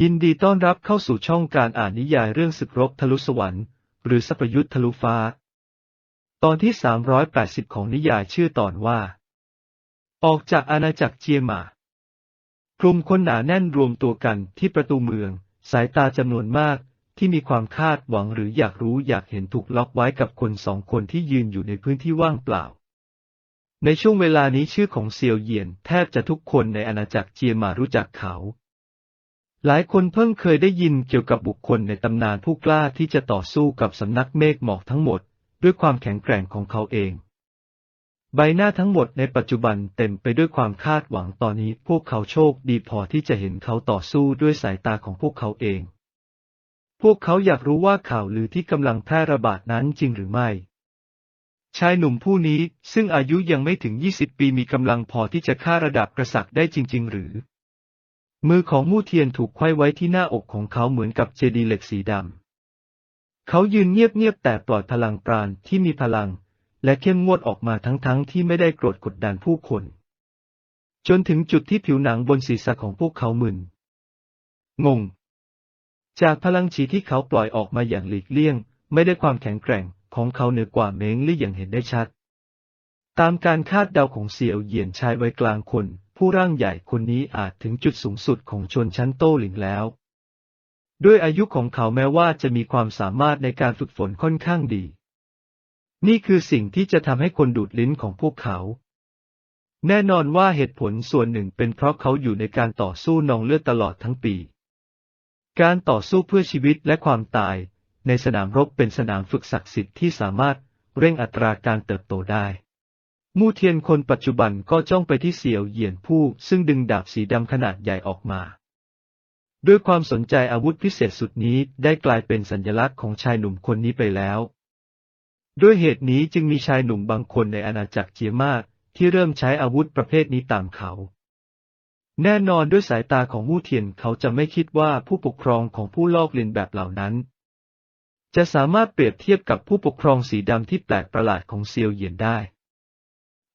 ยินดีต้อนรับเข้าสู่ช่องการอ่านนิยายเรื่องศึกรบทะลุสวรรค์ หรือสัพยุทธทะลุฟ้า ตอนที่ 380 ของนิยายชื่อตอนว่า ออกจากอาณาจักรเจียหมากลุ่มคนหนาแน่นรวมตัวกันที่ประตูเมือง สายตาจำนวนมากที่มีความคาดหวังหรืออยากรู้อยากเห็นถูกล็อกไว้กับคนสองคนที่ยืนอยู่ในพื้นที่ว่างเปล่า ในช่วงเวลานี้ชื่อของเซียวเยียนแทบจะทุกคนในอาณาจักรเจียหมารู้จักเขา หลายคนเพิ่งเคยได้ยินเกี่ยวกับบุคคลในตำนานผู้กล้าที่จะต่อสู้กับสำนักเมฆหมอกทั้งหมด ด้วยความแข็งแกร่งของเขาเอง ใบหน้าทั้งหมดในปัจจุบันเต็มไปด้วยความคาดหวังตอนนี้พวกเขาโชคดีพอที่จะเห็นเขาต่อสู้ด้วยสายตาของพวกเขาเอง พวกเขาอยากรู้ว่าข่าวลือที่กำลังแพร่ระบาดนั้นจริงหรือไม่ชายหนุ่มผู้นี้ซึ่งอายุยังไม่ถึง 20 ปีมีกำลังพอที่จะฆ่าระดับกษัตริย์ได้จริง ๆ หรือ มือของมู่เทียนถูกไขว้ไว้ที่หน้าอกของเขาเหมือนกับเจดีเหล็กสีดำ เขายืนเงียบๆแต่ปล่อยพลังปราณที่มีพลัง และเข้มงวดออกมาทั้งๆที่ไม่ได้โกรธกดดันผู้คน จนถึงจุดที่ผิวหนังบนศีรษะของพวกเขามึน งง จากพลังฉีที่เขาปล่อยออกมาอย่างหลีกเลี่ยง ไม่ได้ความแข็งแกร่งของเขาเหนือกว่าเม้งลี่อย่างเห็นได้ชัด ตามการคาดเดาของเสี่ยวเหยียนชายวัยกลางคน ผู้ร่างใหญ่คนนี้อาจถึงจุดสูงสุดของชนชั้นโต้หลิงแล้ว ด้วยอายุของเขาแม้ว่าจะมีความสามารถในการฝึกฝนค่อนข้างดี นี่คือสิ่งที่จะทำให้คนดูดลิ้นของพวกเขา แน่นอนว่าเหตุผลส่วนหนึ่งเป็นเพราะเขาอยู่ในการต่อสู้นองเลือดตลอดทั้งปี การต่อสู้เพื่อชีวิตและความตาย ในสนามรบเป็นสนามฝึกศักดิ์สิทธิ์ที่สามารถเร่งอัตราการเติบโตได้ มู่เทียนคนปัจจุบันก็จ้องไปที่เสี่ยวเหยียนผู้ซึ่งดึงดาบสีดำขนาดใหญ่ออกมา ด้วยความสนใจอาวุธพิเศษสุดนี้ได้กลายเป็นสัญลักษณ์ของชายหนุ่มคนนี้ไปแล้ว ด้วยเหตุนี้จึงมีชายหนุ่มบางคนในอาณาจักรเจียมากที่เริ่มใช้อาวุธประเภทนี้ตามเขา แน่นอนด้วยสายตาของมู่เทียนเขาจะไม่คิดว่าผู้ปกครองของผู้ลอกเลียนแบบเหล่านั้น จะสามารถเปรียบเทียบกับผู้ปกครองสีดำที่แปลกประหลาดของเซียวเหยียนได้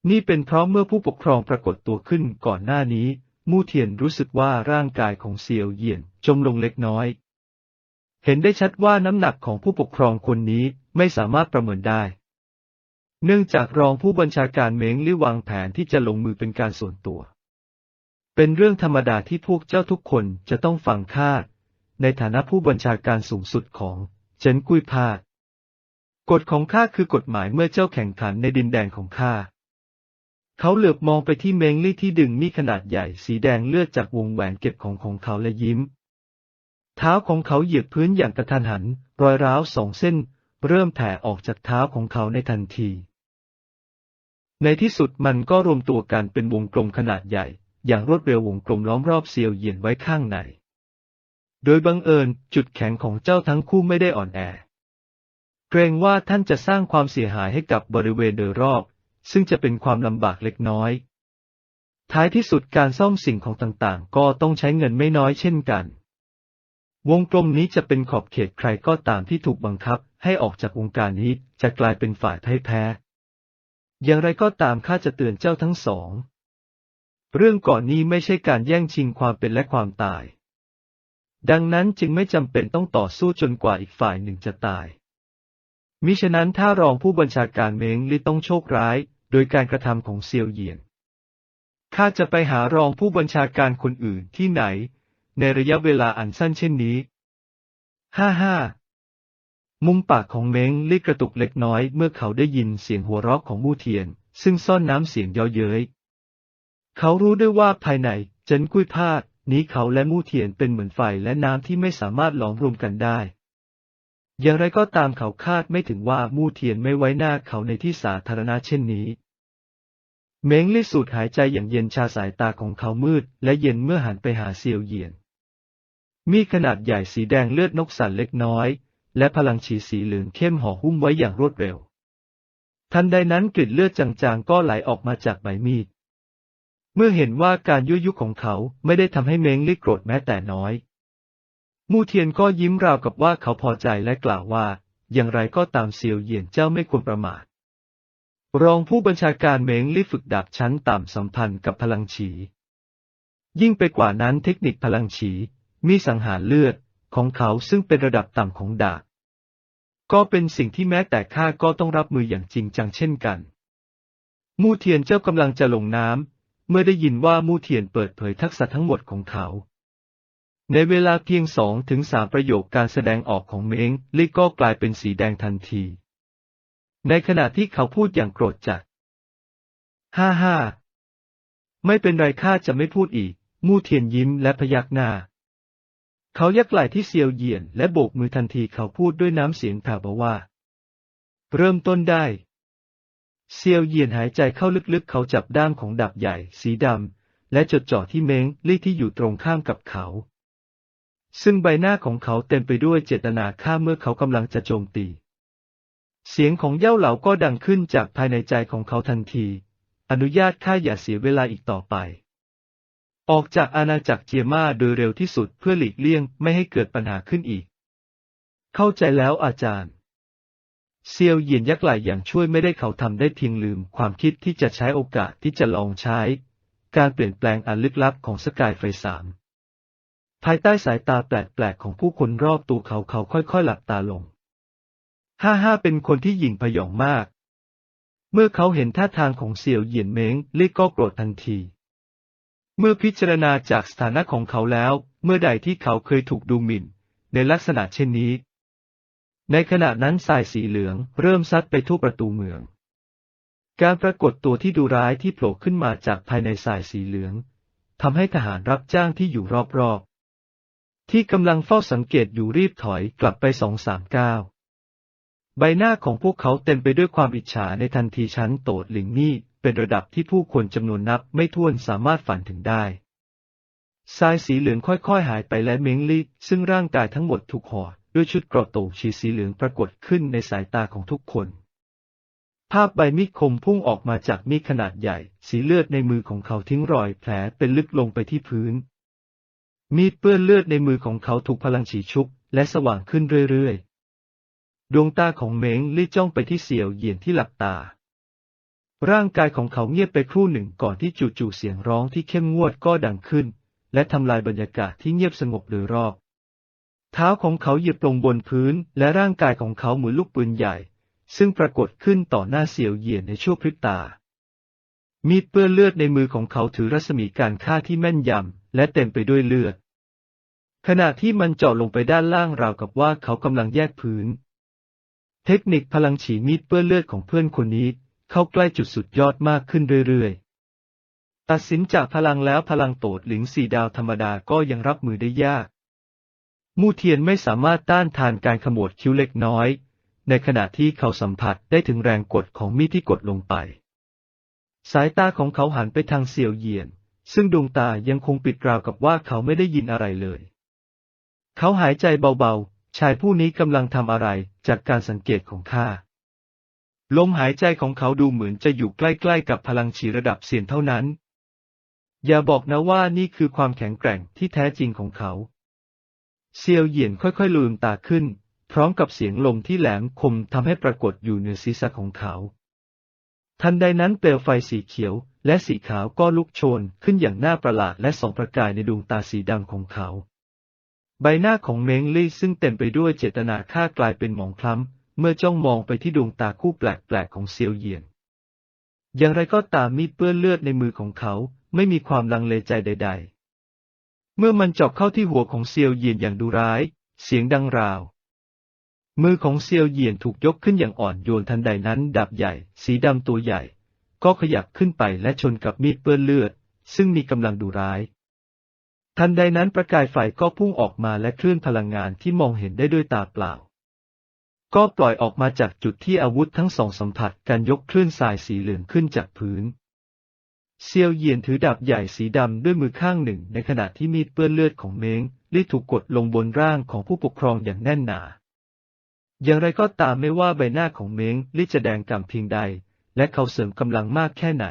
นี่เป็นเพราะเมื่อผู้ปกครองปรากฏตัวขึ้นก่อนหน้านี้ มู่เทียนรู้สึกว่าร่างกายของเซียวเหยียนจมลงเล็กน้อย เห็นได้ชัดว่าน้ำหนักของผู้ปกครองคนนี้ไม่สามารถประเมินได้ เนื่องจากรองผู้บัญชาการเม้งลี่วางแผนที่จะลงมือเป็นการส่วนตัว เป็นเรื่องธรรมดาที่พวกเจ้าทุกคนจะต้องฟังข้าในฐานะผู้บัญชาการสูงสุดของเจินกุยพาดกฎของข้าคือกฎหมายเมื่อเจ้าแข่งขันในดินแดนของข้า เขาเหลือบมองไปที่เมงลี่ที่ดึงมีดขนาดใหญ่สีแดงเลือดจากวงแหวนเก็บของของเขาและยิ้ม เท้าของเขาเหยียบพื้นอย่างกระทันหัน รอยร้าวสองเส้น เริ่มแผ่ออกจากเท้าของเขาในทันที ในที่สุดมันก็รวมตัวกันเป็นวงกลมขนาดใหญ่ อย่างรวดเร็ววงกลมล้อมรอบเซียวเหยียนไว้ข้างใน โดยบังเอิญจุดแข็งของเจ้าทั้งคู่ไม่ได้อ่อนแอ เกรงว่าท่านจะสร้างความเสียหายให้กับบริเวณโดยรอบ ซึ่งจะเป็นความลำบากเล็กน้อย ท้ายที่สุดการซ่อมสิ่งของต่างๆ ก็ต้องใช้เงินไม่น้อยเช่นกัน วงกลมนี้จะเป็นขอบเขตใครก็ตามที่ถูกบังคับ ให้ออกจากวงการนี้จะกลายเป็นฝ่ายพ่ายแพ้ อย่างไรก็ตามข้าจะเตือนเจ้าทั้งสอง เรื่องก่อนนี้ไม่ใช่การแย่งชิงความเป็นและความตาย ดังนั้นจึงไม่จำเป็นต้องต่อสู้จนกว่าอีกฝ่ายหนึ่งจะตายมิฉะนั้นถ้ารองผู้บัญชาการเมงลี่ต้องโชคร้าย โดยการกระทำของเซียวเหยียน ข้าจะไปหารองผู้บัญชาการคนอื่นที่ไหน ในระยะเวลาอันสั้นเช่นนี้ ห้าห้า มุมปากของเม้งลี่กระตุกเล็กน้อยเมื่อเขาได้ยินเสียงหัวเราะของมู่เทียน ซึ่งซ่อนน้ำเสียงเย้อเย้ย เขารู้ด้วยว่าภายในเจินกุ้ยพาดนี้เขาและมู่เทียนเป็นเหมือนไฟและน้ำที่ไม่สามารถหลอมรวมกันได้ อย่างไรก็ตามเขาคาดไม่ถึงว่ามู่เทียนไม่ไว้หน้าเขาในที่สาธารณะเช่นนี้ เม้งลี่สูดหายใจอย่างเย็นชาสายตาของเขามืด และเย็นเมื่อหันไปหาเซียวเหยียน มีขนาดใหญ่สีแดงเลือดนกสันเล็กน้อย และพลังฉีสีเหลืองเข้มห่อหุ้มไว้อย่างรวดเร็ว ทันใดนั้นกลิ่นเลือดจางๆก็ไหลออกมาจากใบมีด เมื่อเห็นว่าการยั่วยุของเขาไม่ได้ทำให้เม้งลี่โกรธแม้แต่น้อย มู่เทียนก็ยิ้มราวกับว่าเขาพอใจและกล่าวว่า อย่างไรก็ตามเซียวเหยียนเจ้าไม่ควรประมาท รองผู้บัญชาการเม้งลี่ฝึกดาบชั้นต่ำสัมพันธ์กับพลังฉี ยิ่งไปกว่านั้นเทคนิคพลังฉี มีสังหารเลือดของเขาซึ่งเป็นระดับต่ำของดาบ ก็เป็นสิ่งที่แม้แต่ข้าก็ต้องรับมืออย่างจริงจังเช่นกัน มู่เทียนเจ้ากำลังจะลงน้ำเมื่อได้ยินว่ามู่เทียนเปิดเผยทักษะทั้งหมดของเขา ในเวลาเพียงสองถึงสามประโยคการแสดงออกของเม้งลี่ก็กลายเป็นสีแดงทันที ในขณะที่เขาพูดอย่างโกรธจัด ฮ่าฮ่า ไม่เป็นไรข้าจะไม่พูดอีก มู่เทียนยิ้มและพยักหน้า เขายักไหล่ที่เซียวเหยียนและโบกมือทันทีเขาพูดด้วยน้ำเสียงแผ่วเบาว่า เริ่มต้นได้ เซียวเหยียนหายใจเข้าลึกๆ เขาจับด้ามของดาบใหญ่ สีดำและจดจ่อที่เม้งลี่ที่อยู่ตรงข้ามกับเขา ซึ่งใบหน้าของเขาเต็มไปด้วยเจตนาฆ่าเมื่อเขากำลังจะโจมตี เสียงของเย่าเหลาก็ดังขึ้นจากภายในใจของเขาทันที อนุญาตข้าอย่าเสียเวลาอีกต่อไป ออกจากอาณาจักรเจียมาโดยเร็วที่สุดเพื่อหลีกเลี่ยงไม่ให้เกิดปัญหาขึ้นอีก เข้าใจแล้วอาจารย์ เซียวเหยียนยักไหลอย่างช่วยไม่ได้เขาทำได้เพียงลืมความคิดที่จะใช้โอกาสที่จะลองใช้ การเปลี่ยนแปลงอันลึกลับของสกายไฟสามภายใต้สายตาแปลกๆของผู้คนรอบตัวเขาเขาค่อยๆ หลับตาลง ห้าห้าเป็นคนที่หยิ่งพยองมาก เมื่อเขาเห็นท่าทางของเสี่ยวเหยียนเม้งเลี่ก็โกรธทันที เมื่อพิจารณาจากสถานะของเขาแล้ว เมื่อใดที่เขาเคยถูกดูหมิ่น ในลักษณะเช่นนี้ ในขณะนั้นสายสีเหลืองเริ่มซัดไปทั่วประตูเมือง การปรากฏตัวที่ดูร้ายที่โผล่ขึ้นมาจากภายในสายสีเหลืองทำให้ทหารรับจ้างที่อยู่รอบๆ ที่กำลังเฝ้าสังเกตอยู่รีบถอยกลับไปสองสามก้าว ใบหน้าของพวกเขาเต็มไปด้วยความอิจฉาในทันทีชั้นโตดหลิงนี่เป็นระดับที่ผู้คนจำนวนนับไม่ถ้วนสามารถฝันถึงได้ทรายสีเหลืองค่อยๆ หายไปและเม้งลี่ ซึ่งร่างกายทั้งหมดถูกห่อด้วยชุดเกราะโตชีสีเหลืองปรากฏขึ้นในสายตาของทุกคน ภาพใบมีดคมพุ่งออกมาจากมีดขนาดใหญ่ สีเลือดในมือของเขาทิ้งรอยแผลเป็นลึกลงไปที่พื้น มีดเปื้อนเลือดในมือของเขาถูกพลังฉีชุบและสว่างขึ้นเรื่อยๆ ดวงตาของเมงลี่จ้องไปที่เสี่ยวเหยียนที่หลับตา ร่างกายของเขาเงียบไปครู่หนึ่งก่อนที่จู่ๆเสียงร้องที่เข้มงวดก็ดังขึ้น และทำลายบรรยากาศที่เงียบสงบโดยรอบ เท้าของเขาเหยียบลงบนพื้นและร่างกายของเขาเหมือนลูกปืนใหญ่ ซึ่งปรากฏขึ้นต่อหน้าเสี่ยวเหยียนในชั่วพริบตา มีดเปื้อนเลือดในมือของเขาถือรัศมีการฆ่าที่แม่นยำและเต็มไปด้วยเลือด ขณะที่มันเจาะลงไปด้านล่างราวกับว่าเขากำลังแยกพื้น เทคนิคพลังฉีมีดเปื้อนเลือดของเพื่อนคนนี้ เข้าใกล้จุดสุดยอดมากขึ้นเรื่อยๆ ตัดสินจากพลังแล้วพลังโตดหลิงสี่ดาวธรรมดาก็ยังรับมือได้ยาก มู่เทียนไม่สามารถต้านทานการขมวดคิ้วเล็กน้อย ในขณะที่เขาสัมผัสได้ถึงแรงกดของมีดที่กดลงไป สายตาของเขาหันไปทางเสี่ยวเหยียน ซึ่งดวงตายังคงปิดราวกับว่าเขาไม่ได้ยินอะไรเลย เขาหายใจเบาๆ ชายผู้นี้กำลังทำอะไรจากการสังเกตของข้า ลมหายใจของเขาดูเหมือนจะอยู่ใกล้ๆกับพลังฉีระดับเสียนเท่านั้น อย่าบอกนะว่านี่คือความแข็งแกร่งที่แท้จริงของเขา เซียวเหยียนค่อยๆลืมตาขึ้น พร้อมกับเสียงลมที่แหลมคมทำให้ปรากฏอยู่เหนือศีรษะของเขา ทันใดนั้นเปลวไฟสีเขียวและสีขาวก็ลุกโชนขึ้นอย่างน่าประหลาดและส่องประกายในดวงตาสีดำของเขา ใบหน้าของเมงลี่ซึ่งเต็มไปด้วยเจตนาฆ่ากลายเป็นหมองคล้ำ เมื่อจ้องมองไปที่ดวงตาคู่แปลกๆของเซียวเยียน อย่างไรก็ตามมีดเปื้อนเลือดในมือของเขาไม่มีความลังเลใจใด ๆ เมื่อมันจาะเข้าที่หัวของเซียวเยียนอย่างดุร้าย เสียงดังราว มือของเซียวเยียนถูกยกขึ้นอย่างอ่อนโยนทันใดนั้นดาบใหญ่ สีดำตัวใหญ่ ก็ขยับขึ้นไปและชนกับมีดเปื้อนเลือด ซึ่งมีกำลังดุร้าย ทันใดนั้นประกายไฟก็พุ่งออกมาและคลื่นพลังงานที่มองเห็นได้ด้วยตาเปล่า ก็ปล่อยออกมาจากจุดที่อาวุธทั้งสองสัมผัสการยกคลื่นทรายสีเหลืองขึ้นจากพื้น เซียวเยียนถือดาบใหญ่สีดำด้วยมือข้างหนึ่งในขณะที่มีดเปื้อนเลือดของเม้งลี่ถูกกดลงบนร่างของผู้ปกครองอย่างแน่นหนา อย่างไรก็ตามไม่ว่าใบหน้าของเม้งลี่จะแดงก่ำเพียงใด และเขาเสริมกำลังมากแค่ไหน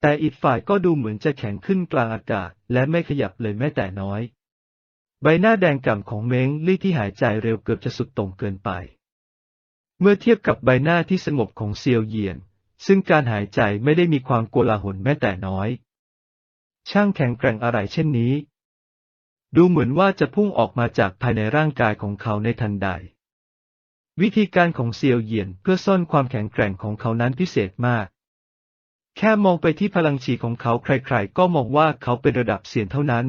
แต่อีกฝ่ายก็ดูเหมือนจะแข็งขึ้นกลางอากาศ และไม่ขยับเลยแม้แต่น้อย ใบหน้าแดงก่ำของเม้งลี่ที่หายใจเร็วเกือบจะสุดต่งเกินไป เมื่อเทียบกับใบหน้าที่สงบของเซียวเยียน ซึ่งการหายใจไม่ได้มีความโกลาหลแม้แต่น้อย ช่างแข็งแกร่งอะไรเช่นนี้ ดูเหมือนว่าจะพุ่งออกมาจากภายในร่างกายของเขาในทันใด วิธีการของเซียวเยียนเพื่อซ่อนความแข็งแกร่งของเขานั้นพิเศษมาก แค่มองไปที่พลังฉีของเขาใครๆ ก็มองว่าเขาเป็นระดับเซียนเท่านั้น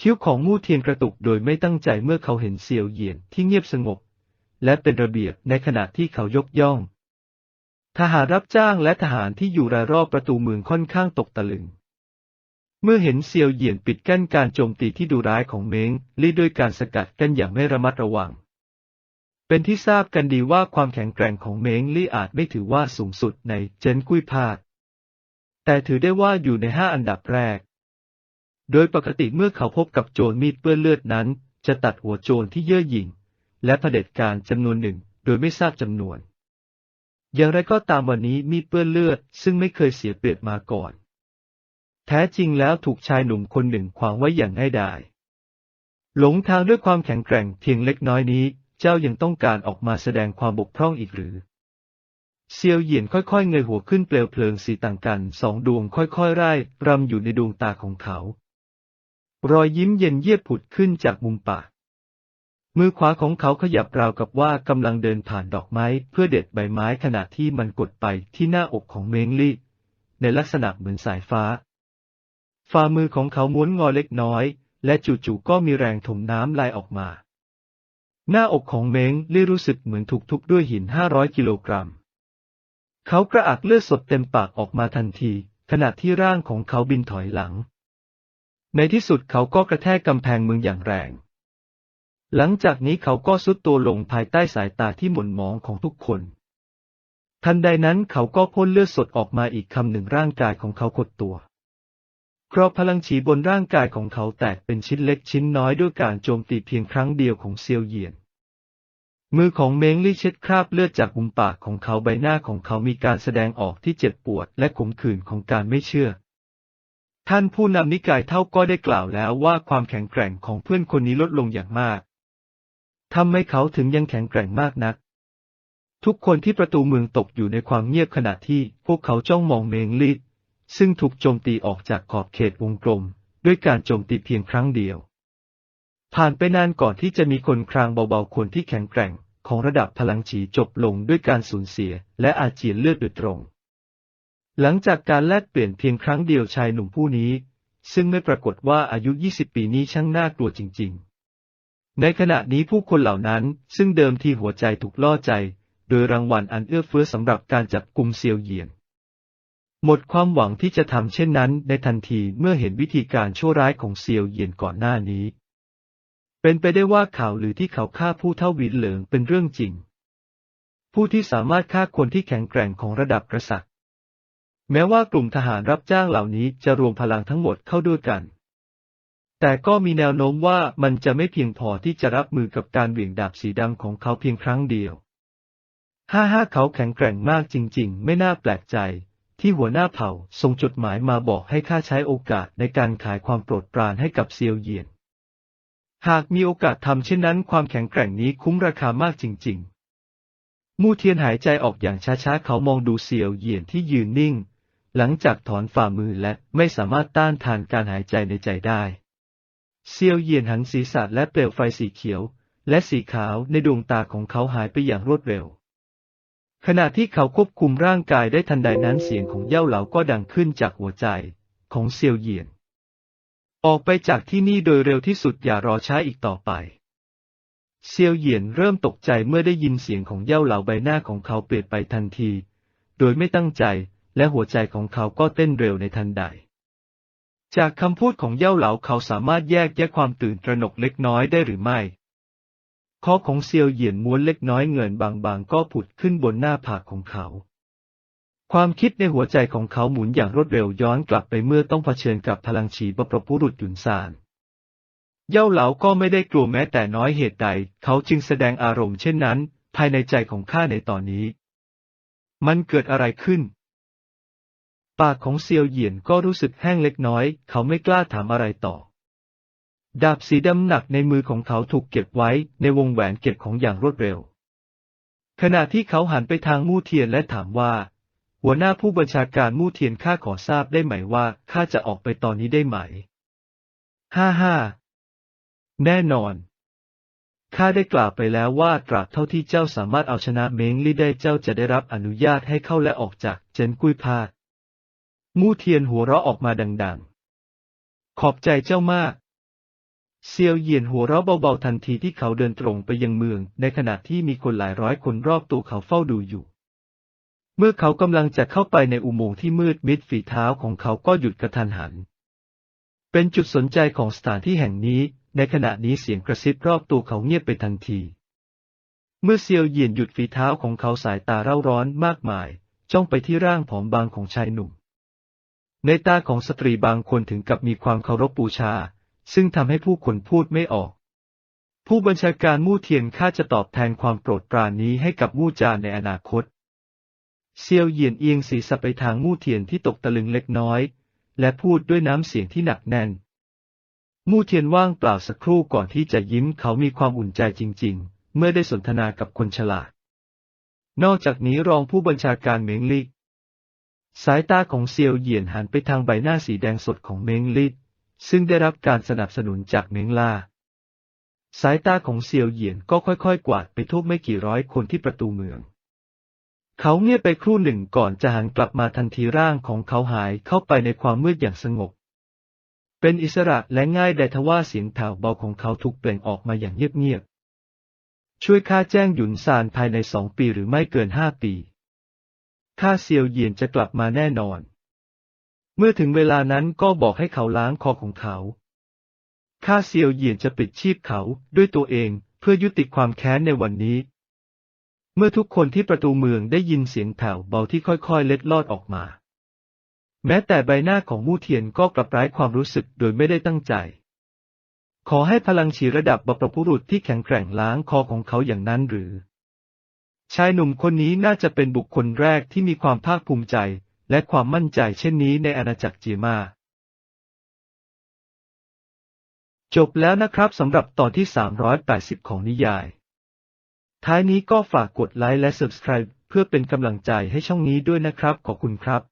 คิ้วของมู่เทียนกระตุกโดยไม่ตั้งใจเมื่อเขาเห็นเซียวเหยียนที่เงียบสงบ และเป็นระเบียบในขณะที่เขายกย่อง ทหารรับจ้างและทหารที่อยู่รายรอบประตูเมืองค่อนข้างตกตะลึง เมื่อเห็นเซียวเหยียนปิดกั้นการโจมตีที่ดุร้ายของเม้งลี่ด้วยการสกัดกั้นอย่างไม่ระมัดระวัง เป็นที่ทราบกันดีว่าความแข็งแกร่งของเม้งลี่อาจไม่ถือว่าสูงสุดในเจนกุ้ยพาด แต่ถือได้ว่าอยู่ในห้าอันดับแรก โดยปกติเมื่อเขาพบกับโจรมีดเปื้อนเลือดนั้น จะตัดหัวโจรที่เย่อหยิ่ง และเผด็จการจำนวนหนึ่งโดยไม่ทราบจำนวน อย่างไรก็ตามวันนี้มีดเปื้อนเลือดซึ่งไม่เคยเสียเปรียบมาก่อน แท้จริงแล้วถูกชายหนุ่มคนหนึ่งขวางไว้อย่างง่ายดายหลงทางด้วยความแข็งแกร่งเพียงเล็กน้อยนี้ เจ้ายังต้องการออกมาแสดงความบกพร่องอีกหรือ เซียวเหยียนค่อยๆเงยหัวขึ้นเปลวเพลิงสีต่างกันสองดวงค่อยๆไล่รำอยู่ในดวงตาของเขา รอยยิ้มเย็นเยียบผุดขึ้นจากมุมปาก มือขวาของเขาขยับราวกับว่ากำลังเดินผ่านดอกไม้เพื่อเด็ดใบไม้ขณะที่มันกดไปที่หน้าอกของเมงลี่ในลักษณะเหมือนสายฟ้า ฝ่ามือของเขาม้วนงอเล็กน้อย และจู่ๆก็มีแรงถมน้ำไหลออกมา หน้าอกของเม้งลี่รู้สึกเหมือนถูกทุบด้วยหินห้าร้อยกิโลกรัม เขากระอักเลือดสดเต็มปากออกมาทันที ขณะที่ร่างของเขาบินถอยหลัง ในที่สุดเขาก็กระแทกกำแพงเมืองอย่างแรง หลังจากนี้เขาก็สุดตัวลงภายใต้สายตาที่หม่นหมองของทุกคน ทันใดนั้นเขาก็พ่นเลือดสดออกมาอีกคำหนึ่งร่างกายของเขาขดตัวกรอบพลังฉีบนร่างกายของเขาแตกเป็นชิ้นเล็กชิ้นน้อยด้วยการโจมตีเพียงครั้งเดียวของเซียวเหยียน มือของเมงลี่เช็ดคราบเลือดจากมุมปากของเขาใบหน้าของเขามีการแสดงออกที่เจ็บปวดและขมขื่นของการไม่เชื่อ ท่านผู้นำนิกายเท่าก็ได้กล่าวแล้วว่าความแข็งแกร่งของเพื่อนคนนี้ลดลงอย่างมาก ทำให้เขาถึงยังแข็งแกร่งมากนัก ทุกคนที่ประตูเมืองตกอยู่ในความเงียบขณะที่พวกเขาจ้องมองเมงลี่ซึ่งถูกโจมตีออกจากขอบเขตวงกลม ด้วยการโจมตีเพียงครั้งเดียว ผ่านไปนานก่อนที่จะมีคนครางเบาๆคนที่แข็งแกร่ง ของระดับพลังฉีจบลงด้วยการสูญเสีย และอาเจียนเลือดโดยตรง หลังจากการแลกเปลี่ยนเพียงครั้งเดียวชายหนุ่มผู้นี้ ซึ่งไม่ปรากฏว่าอายุ 20 ปีนี้ช่างน่ากลัวจริง ๆ ในขณะนี้ผู้คนเหล่านั้นซึ่งเดิมทีหัวใจถูกล่อใจ โดยรางวัลอันเอื้อเฟื้อสำหรับการจับกลุ่มเซียวเหยียนหมดความหวังที่จะทำเช่นนั้นในทันทีเมื่อเห็นวิธีการชั่วร้ายของเซียวเหยียนก่อนหน้านี้ เป็นไปได้ว่าข่าวหรือที่เขาฆ่าผู้เท่าหวินเหลิงเป็นเรื่องจริง ผู้ที่สามารถฆ่าคนที่แข็งแกร่งของระดับกษัตริย์ แม้ว่ากลุ่มทหารรับจ้างเหล่านี้จะรวมพลังทั้งหมดเข้าด้วยกัน แต่ก็มีแนวโน้มว่ามันจะไม่เพียงพอที่จะรับมือกับการเหวี่ยงดาบสีดำของเขาเพียงครั้งเดียวห้าห้าเขาแข็งแกร่งมากจริง ๆ ไม่น่าแปลกใจ ที่หัวหน้าเผ่าส่งจดหมายมาบอกให้ข้าใช้โอกาสในการขายความโปรดปรานให้กับเซียวเยียน หากมีโอกาสทำเช่นนั้นความแข็งแกร่งนี้คุ้มราคามากจริง ๆ มู่เทียนหายใจออกอย่างช้าๆ เขามองดูเซียวเหยียนที่ยืนนิ่ง หลังจากถอนฝ่ามือและไม่สามารถต้านทานการหายใจในใจได้ เซียวเหยียนหันศีรษะและเปลวไฟสีเขียว และสีขาวในดวงตาของเขาหายไปอย่างรวดเร็ว ขณะที่เขาควบคุมร่างกายได้ทันใดนั้นเสียงของเย่าเหลาก็ดังขึ้นจากหัวใจของเซียวเหยียน ออกไปจากที่นี่โดยเร็วที่สุดอย่ารอช้าอีกต่อไปเซียวเหยียนเริ่มตกใจเมื่อได้ยินเสียงของเย่าเหลาใบหน้าของเขาเปลี่ยนไปทันที โดยไม่ตั้งใจ และหัวใจของเขาก็เต้นเร็วในทันใด จากคำพูดของเย่าเหลาเขาสามารถแยกแยะความตื่นตระหนกเล็กน้อยได้หรือไม่คอของเซียวเหยียนม้วนเล็กน้อยเงินบางๆ ก็ผุดขึ้นบนหน้าผากของเขา ความคิดในหัวใจของเขาหมุนอย่างรวดเร็วย้อนกลับไปเมื่อต้องเผชิญกับพลังฉีบปรปุรุษหยุนซาน เย่าเหลาก็ไม่ได้กลัวแม้แต่น้อยเหตุใด เขาจึงแสดงอารมณ์เช่นนั้น ภายในใจของข้าในตอนนี้ มันเกิดอะไรขึ้น ปากของเซียวเหยียนก็รู้สึกแห้งเล็กน้อย เขาไม่กล้าถามอะไรต่อ ดาบสีดำหนักในมือของเขาถูกเก็บไว้ในวงแหวนเก็บของอย่างรวดเร็ว ขณะที่เขาหันไปทางมู่เทียนและถามว่า หัวหน้าผู้บัญชาการมู่เทียนข้าขอทราบได้ไหมว่าข้าจะออกไปตอนนี้ได้ไหม ห้าห้า แน่นอน ข้าได้กล่าวไปแล้วว่าตราบเท่าที่เจ้าสามารถเอาชนะเม้งลี่ได้เจ้าจะได้รับอนุญาตให้เข้าและออกจากเจนกุ้ยพาด มู่เทียนหัวเราะออกมาดังๆ ขอบใจเจ้ามากเซียวเยียนหัวเราะเบาๆทันทีที่เขาเดินตรงไปยังเมือง ในขณะที่มีคนหลายร้อยคนรอบตัวเขาเฝ้าดูอยู่ เมื่อเขากำลังจะเข้าไปในอุโมงค์ที่มืดมิดฝีเท้าของเขาก็หยุดกระทันหัน เป็นจุดสนใจของสถานที่แห่งนี้ ในขณะนี้เสียงกระซิบรอบตัวเขาเงียบไปทันที เมื่อเซียวเยียนหยุดฝีเท้าของเขาสายตาเร่าร้อนมากมาย จ้องไปที่ร่างผอมบางของชายหนุ่ม ในตาของสตรีบางคนถึงกับมีความเคารพบูชา ซึ่งทำให้ผู้คนพูดไม่ออกผู้บัญชาการมู่เทียนข้าจะตอบแทนความโปรดปรานนี้ให้กับมู่จานในอนาคต เซียวเหยียนเอียงศีรษะไปทางมู่เทียนที่ตกตะลึงเล็กน้อย และพูดด้วยน้ำเสียงที่หนักแน่น มู่เทียนว่างเปล่าสักครู่ก่อนที่จะยิ้มเขามีความอุ่นใจจริง ๆ เมื่อได้สนทนากับคนฉลาด นอกจากนี้รองผู้บัญชาการเมิงลี่สายตาของเซียวเหยียนหันไปทางใบหน้าสีแดงสดของเมงลิดซึ่งได้รับการสนับสนุนจากเมงล่า สายตาของเซียวเหยียนก็ค่อยๆ กวาดไปทั่วไม่กี่ร้อยคนที่ประตูเมือง เขาเงียบไปครู่หนึ่งก่อนจะหันกลับมาทันทีร่างของเขาหายเข้าไปในความมืดอย่างสงบ เป็นอิสระและง่ายได้ทว่าเสียงแผ่วเบาของเขาถูกเปล่งออกมาอย่างเงียบๆ ช่วยข้าแจ้งหยุนซานภายในสองปีหรือไม่เกินห้าปีข้าเซียวเยียนจะกลับมาแน่นอน เมื่อถึงเวลานั้นก็บอกให้เขาล้างคอของเขาข้าเซียวเยียนจะปิดชีพเขาด้วยตัวเองเพื่อยุติความแค้นในวันนี้ มื่อทุกคนที่ประตูเมืองได้ยินเสียงแผ่วเบาที่ค่อยๆ เล็ดลอดออกมา แม้แต่ใบหน้าของมู่เทียนก็กลับร้ายความรู้สึกโดยไม่ได้ตั้งใจ ขอให้พลังฉีระดับบปรุษที่แข็งแกร่งล้างคอของเขาอย่างนั้นหรือ ชายหนุ่มคนนี้น่าจะเป็นบุคคลแรกที่มีความภาคภูมิใจและความมั่นใจเช่นนี้ในอาณาจักรจีมาจบแล้วนะครับสำหรับตอนที่ 380 ของนิยาย ท้ายนี้ก็ฝากกดไลค์และ Subscribe เพื่อเป็นกำลังใจให้ช่องนี้ด้วยนะครับ ขอบคุณครับ